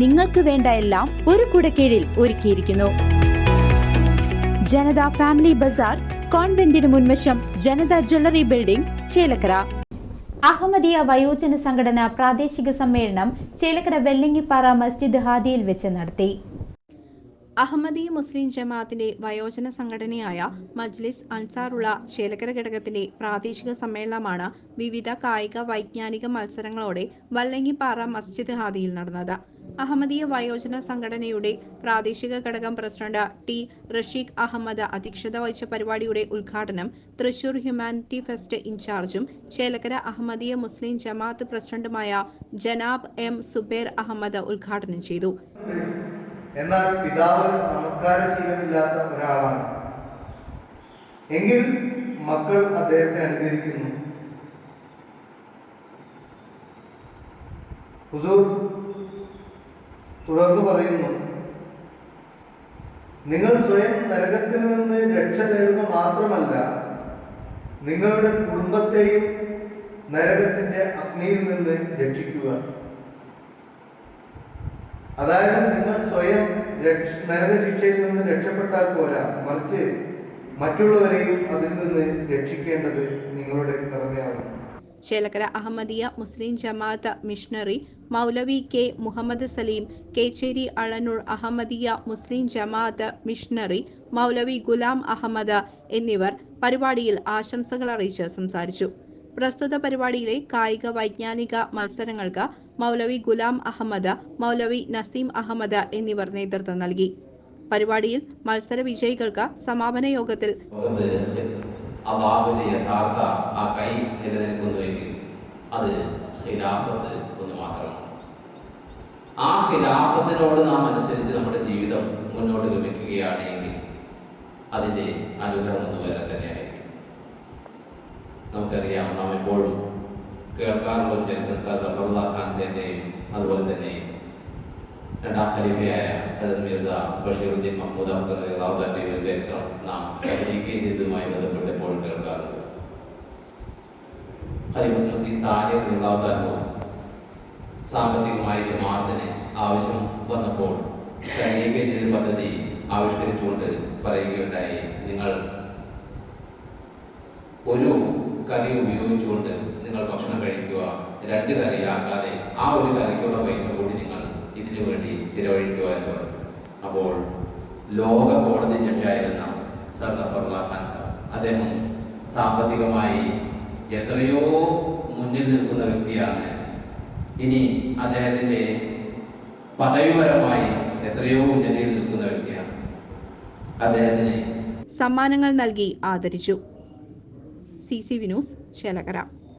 നിങ്ങൾക്ക് വേണ്ട എല്ലാം ഒരു കുടക്കീഴിൽ ഒരുക്കിയിരിക്കുന്നു. ജനത ഫാമിലി ബസാർ കോൺവെന്റിന് മുൻവശം ജനത ജ്വല്ലറി ബിൽഡിംഗ് ചേലക്കര. അഹമ്മദിയ വയോജന സംഘടന പ്രാദേശിക സമ്മേളനം ചേലക്കര വെള്ളിങ്ങിപ്പാറ മസ്ജിദ് ഹാദിയിൽ വെച്ച് നടത്തി. അഹമ്മദീയ മുസ്ലിം ജമാഅത്തിന്റെ വയോജന സംഘടനയായ മജ്ലിസ് അൻസാറുള്ള ചേലക്കര ഘടകത്തിന്റെ പ്രാദേശിക സമ്മേളനമാണ് വിവിധ കായിക വൈജ്ഞാനിക മത്സരങ്ങളോടെ വല്ലങ്ങിപ്പാറ മസ്ജിദ് ഹാദിയിൽ നടന്നത്. അഹമ്മദീയ വയോജന സംഘടനയുടെ പ്രാദേശിക ഘടകം പ്രസിഡന്റ് ടി റഷീഖ് അഹമ്മദ് അധ്യക്ഷത വഹിച്ച പരിപാടിയുടെ ഉദ്ഘാടനം തൃശൂർ ഹ്യൂമാനിറ്റി ഫെസ്റ്റ് ഇൻചാർജും ചേലക്കര അഹമ്മദീയ മുസ്ലിം ജമാഅത്ത് പ്രസിഡന്റുമായ ജനാബ് എം സുബേർ അഹമ്മദ് ഉദ്ഘാടനം ചെയ്തു. എന്നാൽ പിതാവ് നമസ്കാരശീലമില്ലാത്ത ഒരാളാണ്. എങ്കിൽ മക്കൾ അദ്ദേഹത്തെ അനുകരിക്കുന്നു. ഹുസൂർ തുടർന്ന് പറയുന്നു നിങ്ങൾ സ്വയം നരകത്തിൽ നിന്ന് രക്ഷ നേടുക മാത്രമല്ല നിങ്ങളുടെ കുടുംബത്തെയും നരകത്തിന്റെ അഗ്നിയിൽ നിന്ന് രക്ഷിക്കുക. അതായത് നിങ്ങൾ സ്വയം രക്ഷ നരകശിക്ഷയിൽ നിന്ന് രക്ഷപ്പെട്ടാൽ പോരാ മറിച്ച് മറ്റുള്ളവരെയും അതിൽ നിന്ന് രക്ഷിക്കേണ്ടത് നിങ്ങളുടെ കടമയാകുന്നു Chelakkara Ahmadiyya Muslim Jamaat missionary Maulavi K Muhammad Saleem Kecheri Alanoor Ahmadiyya Muslim Jamaat missionary Maulavi Ghulam Ahmad എന്നിവർ പരിപാടിയിൽ ആശംസകൾ അറിയിച്ച് സംസാരിച്ചു. പ്രസ്തുത പരിപാടിയിലെ കായിക വൈജ്ഞാനിക മത്സരങ്ങൾക്ക് മൗലവി ഗുലാം അഹമ്മദ് മൗലവി നസീം അഹമ്മദ് എന്നിവർ നേതൃത്വം നൽകി. പരിപാടിയിൽ മത്സര വിജയികൾക്ക് സമാപന യോഗത്തിൽ ലോകത്ത് അള്ളാഹുവിന്റെ യഥാർത്ഥ ആ കൈ നിലനിൽക്കുന്നുവെങ്കിൽ അത് ഖിലാഫത്ത് ഒന്ന് മാത്രമാണ്. ആ ഖിലാഫത്തിനോട് നാം അനുസരിച്ച് നമ്മുടെ ജീവിതം മുന്നോട്ട് ഗമിക്കുകയാണെങ്കിൽ അതിന്റെ അനുഗ്രഹം ഒന്ന് വേറെ തന്നെയായിരിക്കും. നമുക്കറിയാം നാം എപ്പോഴും കേൾക്കാറുള്ള ഒരു ചരിത്രം സഫറുല്ലാ ഖാൻസേന്റെയും അതുപോലെ തന്നെ രണ്ടാം ഖലീഫയായ മിർസ ബഷീറുദ്ദീൻ മഹ്മൂദ് അഹമ്മദ് ചരിത്രം നാം തഹരീക്ക് ചെയ്തതുമായി ബന്ധപ്പെട്ട് എപ്പോഴും കേൾക്കാറുണ്ട് ഖലീഫത്ത് മസീദ് സാനി റഹ്ലാവുദ്ദീനോ സാമ്പത്തികമായി ജമാഅത്തിന് ആവശ്യം വന്നപ്പോൾ സൈനിക ചെയ്ത പദ്ധതി ആവിഷ്കരിച്ചുകൊണ്ട് പറയുകയുണ്ടായി. നിങ്ങൾ ഒരു കറി ഉപയോഗിച്ചുകൊണ്ട് നിങ്ങൾ ഭക്ഷണം കഴിക്കുക രണ്ട് കറിയാക്കാതെ ആ ഒരു കറിക്കുള്ള പൈസ കൂടി നിങ്ങൾ ഇതിനു വേണ്ടി പറഞ്ഞു അപ്പോൾ ലോക കോടതി ജഡ്ജായിരുന്ന സർ സഫറുല്ലാ ഖാൻ അദ്ദേഹം സാമ്പത്തികമായി എത്രയോ മുന്നിൽ നിൽക്കുന്ന വ്യക്തിയാണ്. ഇനി അദ്ദേഹത്തിന്റെ പദവിപരമായി എത്രയോ ഉന്നതിയിൽ നിൽക്കുന്ന വ്യക്തിയാണ്. അദ്ദേഹത്തിന് സമ്മാനങ്ങൾ നൽകി ആദരിച്ചു. C C Vinoos Chelakkara.